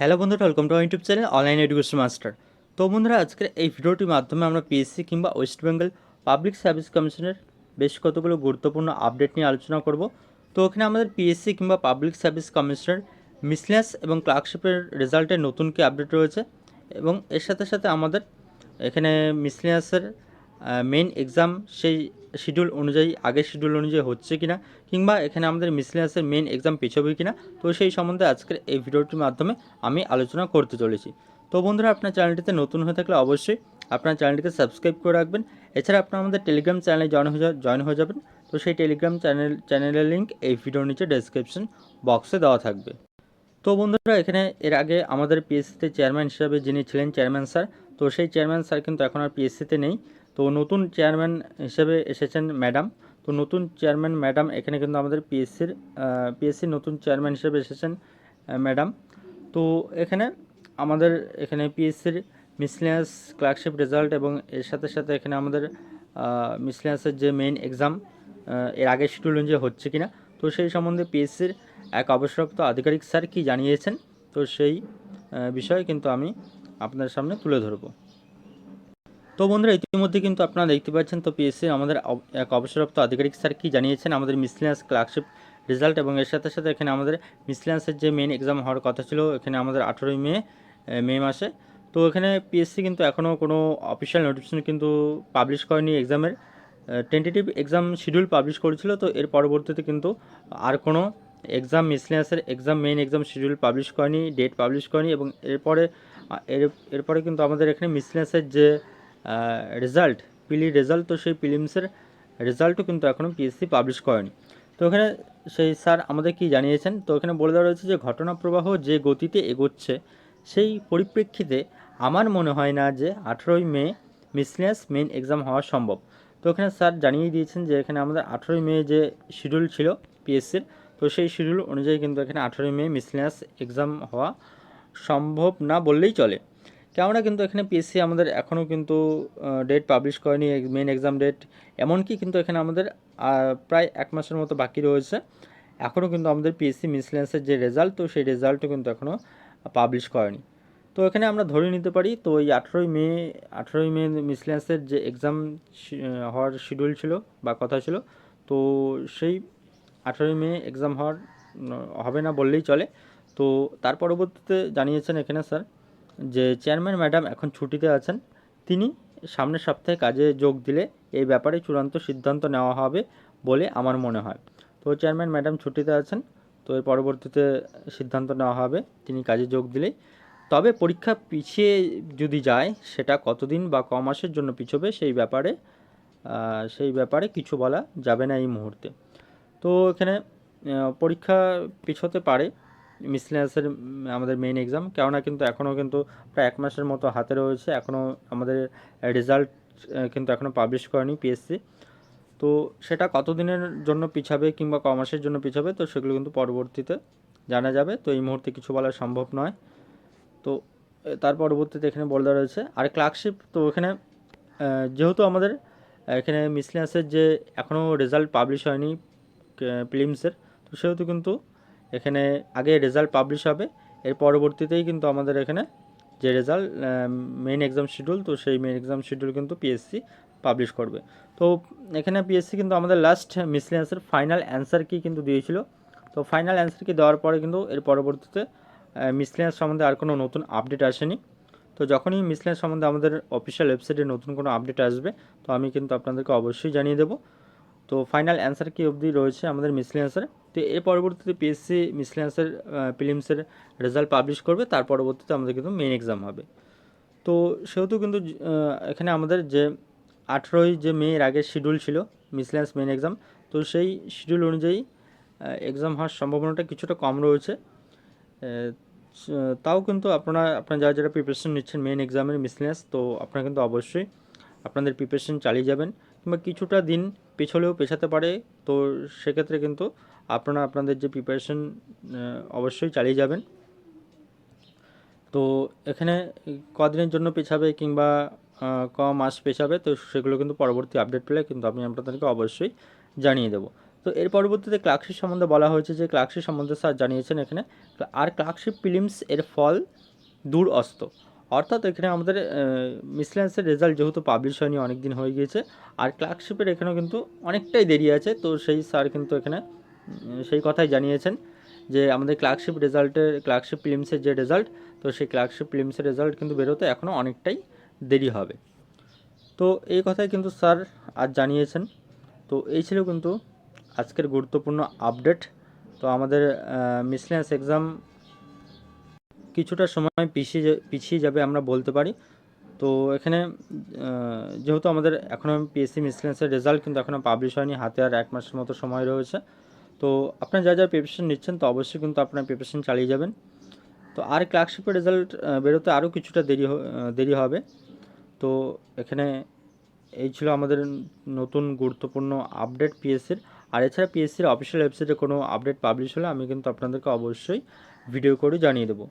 Hello বন্ধুরা welcome to YouTube channel online education master তো বন্ধুরা, আজকের এই ভিডিওটির মাধ্যমে আমরা পিএসসি কিংবা ওয়েস্ট বেঙ্গল পাবলিক সার্ভিস কমিশনের বেশ কতগুলো গুরুত্বপূর্ণ আপডেট নিয়ে আলোচনা করব। তো ওখানে আমাদের পিএসসি কিংবা পাবলিক সার্ভিস কমিশনের মিসলেস এবং ক্লার্কশিপের রেজাল্টের নতুন কি আপডেট রয়েছে এবং এর সাথে সাথে আমাদের এখানে মিসলিয়াসের মেন এক্সাম সেই শিডিউল অনুযায়ী, আগের শিডিউল অনুযায়ী হচ্ছে কিনা, কিংবা এখানে আমাদের মিসলিয়াসের মেন এক্সাম পেছবে কিনা, তো সেই সম্বন্ধে আজকের এই ভিডিওটির মাধ্যমে আমি আলোচনা করতে চলেছি। তো বন্ধুরা, আপনার চ্যানেলটিতে নতুন হয়ে থাকলে অবশ্যই আপনার চ্যানেলটিকে সাবস্ক্রাইব করে রাখবেন। এছাড়া আপনার আমাদের টেলিগ্রাম চ্যানেলে জয়েন হয়ে জয়েন হয়ে যাবেন। তো সেই টেলিগ্রাম চ্যানেল চ্যানেলের লিঙ্ক এই ভিডিওর নিচে ডেসক্রিপশন বক্সে দেওয়া থাকবে। তো বন্ধুরা, এখানে এর আগে আমাদের পিএসসিতে চেয়ারম্যান হিসাবে যিনি ছিলেন চেয়ারম্যান স্যার তো সেই চেয়ারম্যান স্যার কিন্তু এখন আর পিএসসিতে নেই। তো নতুন চেয়ারম্যান হিসেবে এসেছেন ম্যাডাম তো নতুন চেয়ারম্যান ম্যাডাম এখানে কিন্তু আমাদের পিএসসির পিএসসির নতুন চেয়ারম্যান হিসেবে এসেছেন ম্যাডাম তো এখানে আমাদের এখানে পিএসসির মিসলিয়াস ক্লার্কশিপ রেজাল্ট এবং এর সাথে সাথে এখানে আমাদের মিসলিয়াসের যে মেইন এক্সাম এর আগে শিডিউল অনুযায়ী হচ্ছে কিনা। তো সেই সম্বন্ধে পিএসসির এক অবসরপ্রাপ্ত আধিকারিক স্যার কি জানিয়েছেন? তো সেই বিষয়ে কিন্তু আমি আপনার সামনে তুলে ধরবো। তো বন্ধুরা, ইতিমধ্যে কিন্তু আপনারা দেখতে পাচ্ছেন তো পিএসসি আমাদের এক অবসরপ্রাপ্ত আধিকারিক স্যার কি জানিয়েছেন? আমাদের মিসলিয়াস ক্লার্কশিপ রেজাল্ট এবং এর সাথে সাথে এখানে আমাদের মিসলিয়াসের যে মেন এক্সাম হওয়ার কথা ছিল, এখানে আমাদের আঠেরোই মে মে মাসে। তো এখানে পিএসসি কিন্তু এখনও কোনো অফিসিয়াল নোটিফিকেশন কিন্তু পাবলিশ করেনি এক্সামের টেন্টেটিভ এক্সাম শিডিউল পাবলিশ করেছিল, তো এর পরবর্তীতে কিন্তু আর কোনো exam মিসলিয়াসের exam main exam schedule publish করেনি ডেট পাবলিশ করেনি এবং এরপরে এর, এরপরে কিন্তু আমাদের এখানে মিসলিয়াসের যে রেজাল্ট পিলি রেজাল্ট তো সেই প্রিলিমসের রেজাল্টও কিন্তু এখনও পিএসসি পাবলিশ করেনি। তো এখানে সেই স্যার আমাদের কি জানিয়েছেন? তো এখানে বলে দেওয়া রয়েছে যে ঘটনা প্রবাহ যে গতিতে এগোচ্ছে, সেই পরিপ্রেক্ষিতে আমার মনে হয় না যে আঠেরোই মে মিসলিয়াস মেইন এক্সাম হওয়া সম্ভব। তো এখানে স্যার জানিয়ে দিয়েছেন যে, এখানে আমাদের আঠেরোই মে যে শিডিউল ছিল পিএসসির তো সেই শিডিউল অনুযায়ী কিন্তু এখানে আঠেরোই মে মিসলিয়াস এক্সাম হওয়া সম্ভব না বললেই চলে। কেননা কিন্তু এখানে পিএসসি আমাদের এখনও কিন্তু ডেট পাবলিশ করেনি মেন এক্সাম ডেট এমনকি কিন্তু এখানে আমাদের প্রায় এক মাসের মতো বাকি রয়েছে। এখনও কিন্তু আমাদের পিএসসি মিসলেন্সের যে রেজাল্ট তো সেই রেজাল্টও কিন্তু এখনও পাবলিশ করেনি। তো এখানে আমরা ধরে নিতে পারি, তো এই আঠেরোই মে আঠেরোই মে মিসলেন্সের যে এক্সাম হওয়ার শিডিউল ছিল বা কথা ছিল, তো সেই আঠেরোই মে এক্সাম হওয়ার হবে না বললেই চলে। তো তার পরবর্তীতে জানিয়েছেন এখানে স্যার যে চেয়ারম্যান ম্যাডাম এখন ছুটিতে আছেন, তিনি সামনের সপ্তাহে কাজে যোগ দিলে এই ব্যাপারে চূড়ান্ত সিদ্ধান্ত নেওয়া হবে বলে আমার মনে হয়। তো চেয়ারম্যান ম্যাডাম ছুটিতে আছেন, তো এর পরবর্তীতে সিদ্ধান্ত নেওয়া হবে, তিনি কাজে যোগ দিলেই। তবে পরীক্ষা পিছিয়ে যদি যায়, সেটা কতদিন বা ক মাসের জন্য পিছবে সেই ব্যাপারে সেই ব্যাপারে কিছু বলা যাবে না এই মুহূর্তে। তো এখানে পরীক্ষা পিছোতে পারে মিসলেন্সের আমাদের মেইন এক্সাম কেননা কিন্তু এখনও কিন্তু প্রায় এক মাসের মতো হাতে রয়েছে এখনও আমাদের রেজাল্ট কিন্তু এখনও পাবলিশ করেনি পিএসসি তো সেটা কতদিনের জন্য পিছাবে কিংবা ক মাসের জন্য পিছাবে, তো সেগুলো কিন্তু পরবর্তীতে জানা যাবে। তো এই মুহূর্তে কিছু বলা সম্ভব নয়। তো তার পরবর্তীতে এখানে বলে দেওয়া রয়েছে, আর ক্লার্কশিপ তো এখানে যেহেতু আমাদের এখানে মিসলিয়াসের যে এখনও রেজাল্ট পাবলিশ হয়নি প্রিলিমসের তো সেহেতু কিন্তু এখানে আগে রেজাল্ট পাবলিশ হবে। এর পরবর্তীতেই কিন্তু আমাদের এখানে যে রেজাল্ট মেইন এক্সাম শিডিউল তো সেই মেইন এক্সাম শিডিউল কিন্তু পিএসসি পাবলিশ করবে। তো এখানে পিএসসি কিন্তু আমাদের লাস্ট মিসলিয়াসের ফাইনাল অ্যান্সার কি কিন্তু দিয়েছিল। তো ফাইনাল অ্যান্সার কি দেওয়ার পরে কিন্তু এর পরবর্তীতে মিসলিয়াস সম্বন্ধে আর কোনো নতুন আপডেট আসেনি। তো যখনই মিসলিয়াস সম্বন্ধে আমাদের অফিসিয়াল ওয়েবসাইটে নতুন কোনো আপডেট আসবে, তো আমি কিন্তু আপনাদেরকে অবশ্যই জানিয়ে দেবো। তো ফাইনাল অ্যান্সার কি অবধি রয়েছে আমাদের মিসলিয়ান্সের তো এর পরবর্তীতে পিএসসি মিসলিয়ান্সের প্রিলিমসের রেজাল্ট পাবলিশ করবে, তার পরবর্তীতে আমাদের কিন্তু মেইন এক্সাম হবে। তো সেহেতু কিন্তু এখানে আমাদের যে আঠেরোই যে মে এর আগের শিডিউল ছিল মিসলিয়ান্স মেন এক্সাম তো সেই শিডিউল অনুযায়ী এক্সাম হওয়ার সম্ভাবনাটা কিছুটা কম রয়েছে। তাও কিন্তু আপনারা আপনারা যারা যারা প্রিপারেশন নিচ্ছেন মেন এক্সামের মিসলিয়ান্স তো আপনারা কিন্তু অবশ্যই আপনাদের প্রিপারেশন চালিয়ে যাবেন, কিংবা কিছুটা দিন পেছলেও পেছাতে পারে, তো সেক্ষেত্রে কিন্তু আপনারা আপনাদের যে প্রিপারেশন অবশ্যই চালিয়ে যাবেন। তো এখানে কদিনের জন্য পেছাবে কিংবা ক মাস পেছাবে, তো সেগুলো কিন্তু পরবর্তী আপডেট পেলে কিন্তু আমি আপনাদেরকে অবশ্যই জানিয়ে দেবো। তো এর পরবর্তীতে ক্লার্কশিপ সম্বন্ধে বলা হয়েছে যে ক্লার্কশিপ সম্বন্ধে স্যার জানিয়েছেন এখানে, আর ক্লার্কশিপ প্রিলিমস এর ফল দূর অস্ত অর্থাৎ এখানে আমাদের মিসলেন্সের রেজাল্ট যেহেতু পাবলিশ হয়নি অনেক দিন হয়ে গিয়েছে। আর ক্লার্কশিপের এখানেও কিন্তু অনেকটাই দেরি আছে। তো সেই স্যার কিন্তু এখানে সেই কথাই জানিয়েছেন যে আমাদের ক্লার্কশিপ রেজাল্টের ক্লার্কশিপ ফিল্মসের যে রেজাল্ট তো সেই ক্লার্কশিপ ফিল্মসের রেজাল্ট কিন্তু বেরোতে এখনও অনেকটাই দেরি হবে। তো এই কথাই কিন্তু স্যার আজ জানিয়েছেন। তো এই ছিল কিন্তু আজকের গুরুত্বপূর্ণ আপডেট তো আমাদের মিসলেন্স এক্সাম কিছুটা সময় পিছিয়ে পিছিয়ে যাবে আমরা বলতে পারি। তো এখানে যেহেতু আমাদের এখনও পিএসসি মিসলেন্সের রেজাল্ট কিন্তু এখনও পাবলিশ হয়নি, হাতে আর এক মাসের মতো সময় রয়েছে। তো আপনারা যা যা প্রিপারেশন নিচ্ছেন, তো অবশ্যই কিন্তু আপনার প্রিপারেশন চালিয়ে যাবেন। তো আর ক্লার্কশিপের রেজাল্ট বেরোতে আরও কিছুটা দেরি দেরি হবে। তো এখানে এই ছিল আমাদের নতুন গুরুত্বপূর্ণ আপডেট পিএসসির আর এছাড়া পিএসসির অফিসিয়াল ওয়েবসাইটে কোনো আপডেট পাবলিশ হলে আমি কিন্তু আপনাদেরকে অবশ্যই ভিডিও করে জানিয়ে দেবো।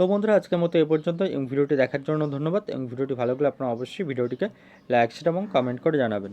তো বন্ধুরা, আজকের মতো এ পর্যন্ত এবং ভিডিওটি দেখার জন্য ধন্যবাদ। এবং ভিডিওটি ভালো লাগলে আপনারা অবশ্যই ভিডিওটিকে লাইক, শেয়ার এবং কমেন্ট করে জানাবেন।